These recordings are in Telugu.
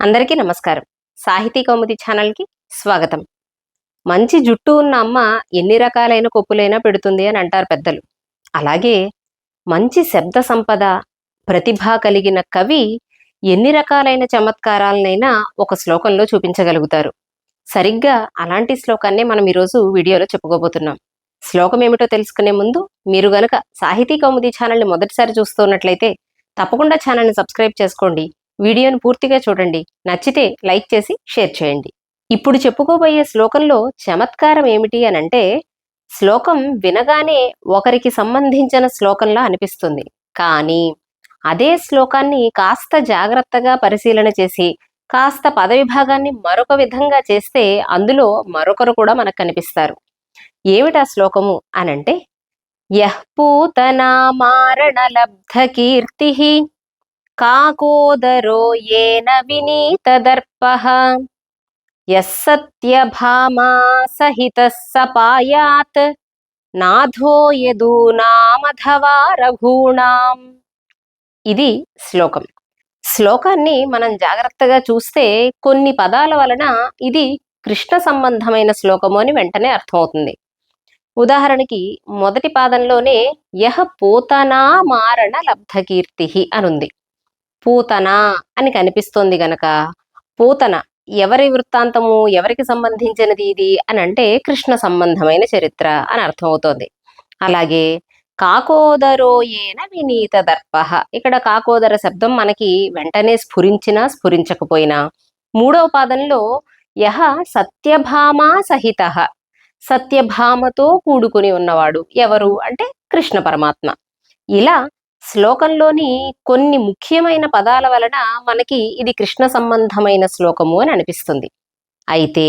అందరికీ నమస్కారం. సాహితీ కౌముది ఛానల్కి స్వాగతం. మంచి జుట్టు ఉన్న అమ్మ ఎన్ని రకాలైన కొప్పులైనా పెడుతుంది అని అంటారు పెద్దలు. అలాగే మంచి శబ్ద సంపద ప్రతిభ కలిగిన కవి ఎన్ని రకాలైన చమత్కారాలనైనా ఒక శ్లోకంలో చూపించగలుగుతారు. సరిగ్గా అలాంటి శ్లోకాన్నే మనం ఈరోజు వీడియోలో చెప్పుకోబోతున్నాం. శ్లోకం ఏమిటో తెలుసుకునే ముందు మీరు గనక సాహితీ కౌముది ఛానల్ని మొదటిసారి చూస్తున్నట్లయితే తప్పకుండా ఛానల్ని సబ్స్క్రైబ్ చేసుకోండి. వీడియోను పూర్తిగా చూడండి. నచ్చితే లైక్ చేసి షేర్ చేయండి. ఇప్పుడు చెప్పుకోబోయే శ్లోకంలో చమత్కారం ఏమిటి అని అంటే శ్లోకం వినగానే ఒకరికి సంబంధించిన శ్లోకంలా అనిపిస్తుంది. కానీ అదే శ్లోకాన్ని కాస్త జాగ్రత్తగా పరిశీలన చేసి కాస్త పదవిభాగాన్ని మరొక విధంగా చేస్తే అందులో మరొకరు కూడా మనకు కనిపిస్తారు. ఏమిటా శ్లోకము అనంటే యః పూతనా మారణ లబ్ధ కీర్తి కాకోదరో ఏన వినీతదర్పః యः సత్యభామా సపాయాత్ నాథో యదూనామథవా రఘూణాం ఇది శ్లోకం. శ్లోకాన్ని మనం జాగ్రత్తగా చూస్తే కొన్ని పదాల వలన ఇది కృష్ణ సంబంధమైన శ్లోకము అని వెంటనే అర్థమవుతుంది. ఉదాహరణకి మొదటి పాదంలోనే యహ పోతనా మారణ లబ్ధకీర్తి అనుంది. పూతన అని కనిపిస్తోంది గనక. పూతన ఎవరి వృత్తాంతము ఎవరికి సంబంధించినది ఇది అని అంటే కృష్ణ సంబంధమైన చరిత్ర అని అర్థమవుతోంది. అలాగే కాకోదరో ఏన వినీత దర్ప ఇక్కడ కాకోదర శబ్దం మనకి వెంటనే స్ఫురించినా స్ఫురించకపోయినా. మూడవ పాదంలో యహ సత్యభామా సహిత. సత్యభామతో కూడుకుని ఉన్నవాడు ఎవరు అంటే కృష్ణ పరమాత్మ. ఇలా శ్లోకంలోని కొన్ని ముఖ్యమైన పదాల వలన మనకి ఇది కృష్ణ సంబంధమైన శ్లోకము అని అనిపిస్తుంది. అయితే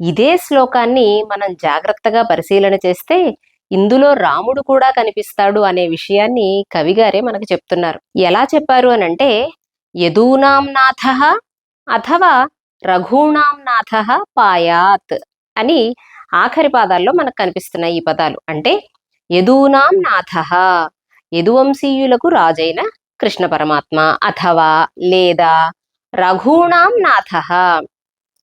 ఇదే శ్లోకాన్ని మనం జాగ్రత్తగా పరిశీలన చేస్తే ఇందులో రాముడు కూడా కనిపిస్తాడు అనే విషయాన్ని కవిగారే మనకు చెప్తున్నారు. ఎలా చెప్పారు అని అంటే యదూనాం నాథ అథవా రఘూణాం నాథ పాయాత్ అని ఆఖరి పాదాల్లో మనకు కనిపిస్తున్నాయి ఈ పదాలు. అంటే యదూనాం నాథ యదువంశీయులకు రాజైన కృష్ణ పరమాత్మ అథవా లేదా రఘూణాం నాథ.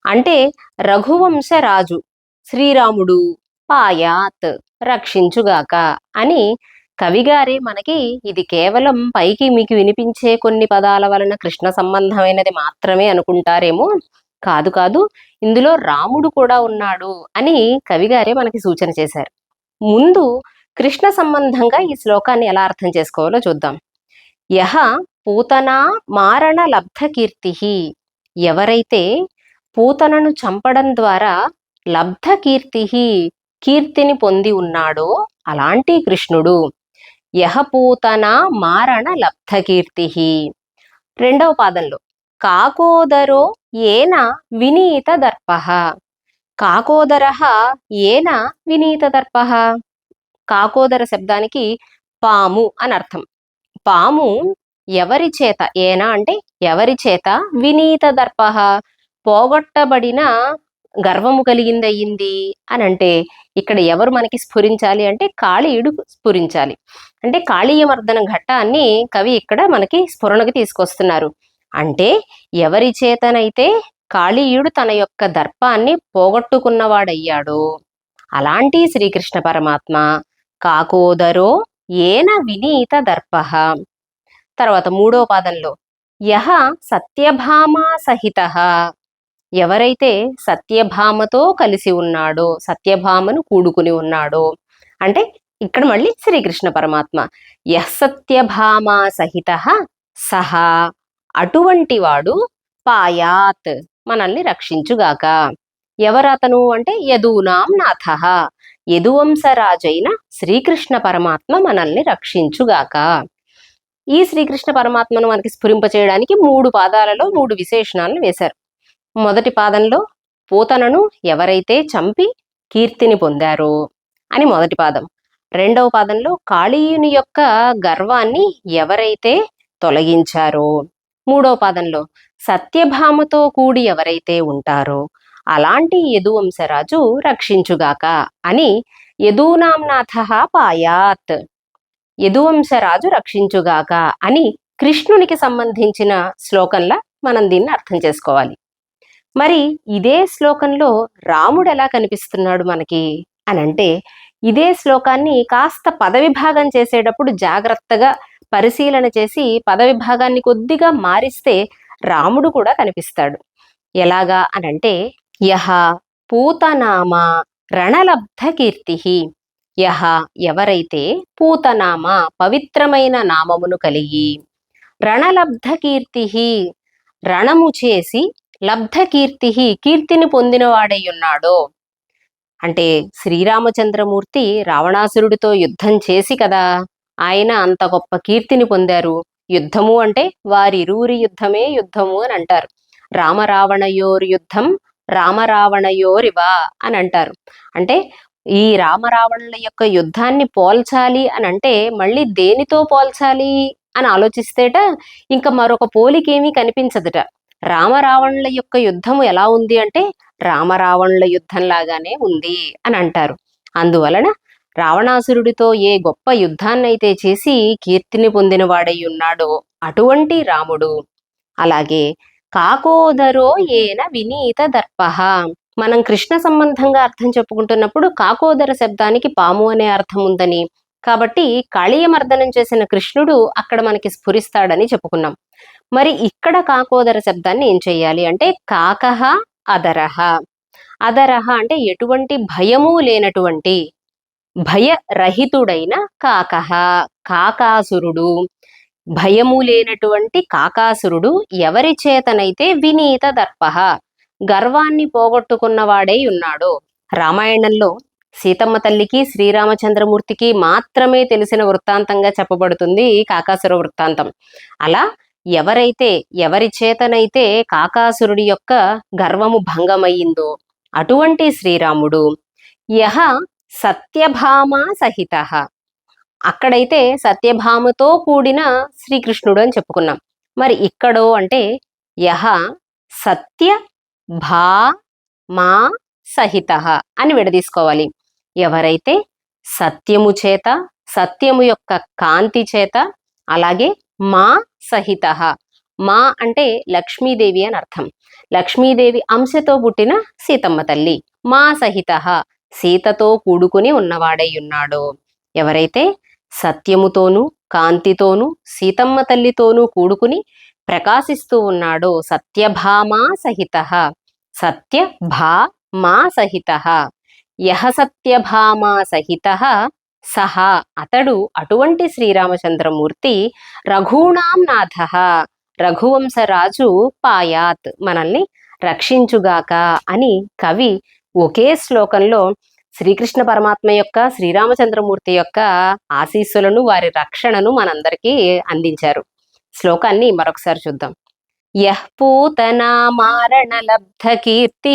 అంటే రఘువంశ రాజు శ్రీరాముడు పాయాత్ రక్షించుగాక అని కవిగారే మనకి ఇది కేవలం పైకి మీకు వినిపించే కొన్ని పదాల వలన కృష్ణ సంబంధమైనది మాత్రమే అనుకుంటారేమో. కాదు కాదు ఇందులో రాముడు కూడా ఉన్నాడు అని కవిగారే మనకి సూచన చేశారు. ముందు కృష్ణ సంబంధంగా ఈ శ్లోకాన్ని ఎలా అర్థం చేసుకోవాలో చూద్దాం. యహ పూతనా మారణ లబ్ధ కీర్తి ఎవరైతే పూతనను చంపడం ద్వారా లబ్ధ కీర్తి కీర్తిని పొంది ఉన్నాడో అలాంటి కృష్ణుడు. యహ పూతన మారణ లబ్ధ కీర్తి రెండవ పాదంలో కాకోదరో ఏన వినీత దర్ప. కాకోదర ఏన వినీత దర్ప? కాకోదర శబ్దానికి పాము అని అర్థం పాము ఎవరి చేత? ఏనా అంటే ఎవరి చేత? వినీత దర్ప. పోగొట్టబడిన గర్వము కలిగిందయ్యింది అని అంటే ఇక్కడ ఎవరు మనకి స్ఫురించాలి అంటే కాళీయుడు స్ఫురించాలి. అంటే కాళీయమర్దన ఘట్టాన్ని కవి ఇక్కడ మనకి స్ఫురణకు తీసుకొస్తున్నారు. అంటే ఎవరి చేతనైతే కాళీయుడు తన యొక్క దర్పాన్ని పోగొట్టుకున్నవాడయ్యాడో అలాంటి శ్రీకృష్ణ పరమాత్మ కాకోదరో ఏన వినీత దర్ప. తర్వాత మూడో పాదంలో యహ సత్యభామా సహిత. ఎవరైతే సత్యభామతో కలిసి ఉన్నాడో సత్యభామను కూడుకుని ఉన్నాడో అంటే ఇక్కడ మళ్ళీ శ్రీకృష్ణ పరమాత్మ యహ్ సత్యభామా సహిత సహా. అటువంటి వాడు పాయాత్ మనల్ని రక్షించుగాక. ఎవరతను అంటే యదూనాం నాథ. యదువంశరాజైన శ్రీకృష్ణ పరమాత్మ మనల్ని రక్షించుగాక. ఈ శ్రీకృష్ణ పరమాత్మను మనకి స్ఫురింపచేయడానికి మూడు పాదాలలో మూడు విశేషణాలను వేశారు. మొదటి పాదంలో పూతనను ఎవరైతే చంపి కీర్తిని పొందారో అని మొదటి పాదం. రెండవ పాదంలో కాళీయుని యొక్క గర్వాన్ని ఎవరైతే తొలగించారో. మూడవ పాదంలో సత్యభామతో కూడి ఎవరైతే ఉంటారో అలాంటి యదువంశరాజు రక్షించుగాక అని యదూనాంనాథ పాయాత్. యదువంశరాజు రక్షించుగాక అని కృష్ణునికి సంబంధించిన శ్లోకంలా మనం దీన్ని అర్థం చేసుకోవాలి. మరి ఇదే శ్లోకంలో రాముడు ఎలా కనిపిస్తున్నాడు మనకి అనంటే ఇదే శ్లోకాన్ని కాస్త పదవిభాగం చేసేటప్పుడు జాగ్రత్తగా పరిశీలన చేసి పదవిభాగాన్ని కొద్దిగా మారిస్తే రాముడు కూడా కనిపిస్తాడు. ఎలాగా అనంటే యహ పూతనామ రణలబ్ధ కీర్తి యహ ఎవరైతే పూతనామ పవిత్రమైన నామమును కలిగి రణలబ్ధ కీర్తి రణము చేసి లబ్ధ కీర్తి కీర్తిని పొందినవాడై ఉన్నాడో అంటే శ్రీరామచంద్రమూర్తి రావణాసురుడితో యుద్ధం చేసి కదా ఆయన అంత గొప్ప కీర్తిని పొందారు. యుద్ధము అంటే వారిరువురి యుద్ధమే యుద్ధము అని అంటారు. రామరావణయోర్ యుద్ధం రామరావణయోరివా అని అంటారు అంటే ఈ రామరావణుల యొక్క యుద్ధాన్ని పోల్చాలి అని అంటే మళ్ళీ దేనితో పోల్చాలి అని ఆలోచిస్తేట ఇంకా మరొక పోలికేమీ కనిపించదుట. రామరావణుల యొక్క యుద్ధము ఎలా ఉంది అంటే రామరావణుల యుద్ధం లాగానే ఉంది అని అంటారు అందువలన రావణాసురుడితో ఏ గొప్ప యుద్ధాన్నైతే చేసి కీర్తిని పొందిన వాడై ఉన్నాడో అటువంటి రాముడు. అలాగే కాకోదరో ఏన వినీత దర్పహ మనం కృష్ణ సంబంధంగా అర్థం చెప్పుకుంటున్నప్పుడు కాకోదర శబ్దానికి పాము అనే అర్థం ఉందని. కాబట్టి కాళీయమర్దనం చేసిన కృష్ణుడు అక్కడ మనకి స్ఫురిస్తాడని చెప్పుకున్నాం. మరి ఇక్కడ కాకోదర శబ్దాన్ని ఏం చెయ్యాలి అంటే కాకహ అదరహ అదరహ అంటే ఎటువంటి భయము లేనటువంటి భయరహితుడైన కాకహ కాకాసురుడు. భయము లేనటువంటి కాకాసురుడు ఎవరి చేతనైతే వినీత దర్పహ గర్వాన్ని పోగొట్టుకున్నవాడై ఉన్నాడు. రామాయణంలో సీతమ్మ తల్లికి శ్రీరామచంద్రమూర్తికి మాత్రమే తెలిసిన వృత్తాంతంగా చెప్పబడుతుంది కాకాసుర వృత్తాంతం. అలా ఎవరైతే ఎవరి చేతనైతే కాకాసురుడి యొక్క గర్వము భంగమయ్యిందో అటువంటి శ్రీరాముడు యహ సత్యభామ సహిత. అక్కడైతే సత్యభామతో కూడిన శ్రీకృష్ణుడు అని చెప్పుకున్నాం. మరి ఇక్కడో అంటే యహ సత్య భా మా సహిత అని విడదీసుకోవాలి. ఎవరైతే సత్యము చేత సత్యము యొక్క కాంతి చేత అలాగే మా సహిత. మా అంటే లక్ష్మీదేవి అని అర్థం. లక్ష్మీదేవి అంశతో పుట్టిన సీతమ్మ తల్లి. మా సహిత. సీతతో కూడుకుని ఉన్నవాడై ఉన్నాడు. ఎవరైతే సత్యముతోనూ కాంతితోనూ సీతమ్మ తల్లితోనూ కూడుకుని ప్రకాశిస్తూ ఉన్నాడో సత్యభామా సహిత సత్య భా మా సహిత యహ సత్యభామా సహిత సహా అతడు అటువంటి శ్రీరామచంద్రమూర్తి రఘూణాం నాథ రఘువంశరాజు పాయాత్ మనల్ని రక్షించుగాక అని కవి ఒకే శ్లోకంలో శ్రీకృష్ణ పరమాత్మ యొక్క శ్రీరామచంద్రమూర్తి యొక్క ఆశీస్సులను వారి రక్షణను మనందరికీ అందించారు. శ్లోకాన్ని మరొకసారి చూద్దాం. యః పూతనా మారణ లబ్ధ కీర్తి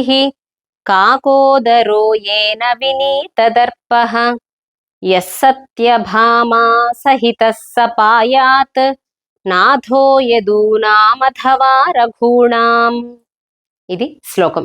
కాకోదరో ఏన వినీతదర్ప యః సత్యభామా సహిత సపాయాత్ నాథో యదూనామథవా రఘూణాం ఇది శ్లోకం.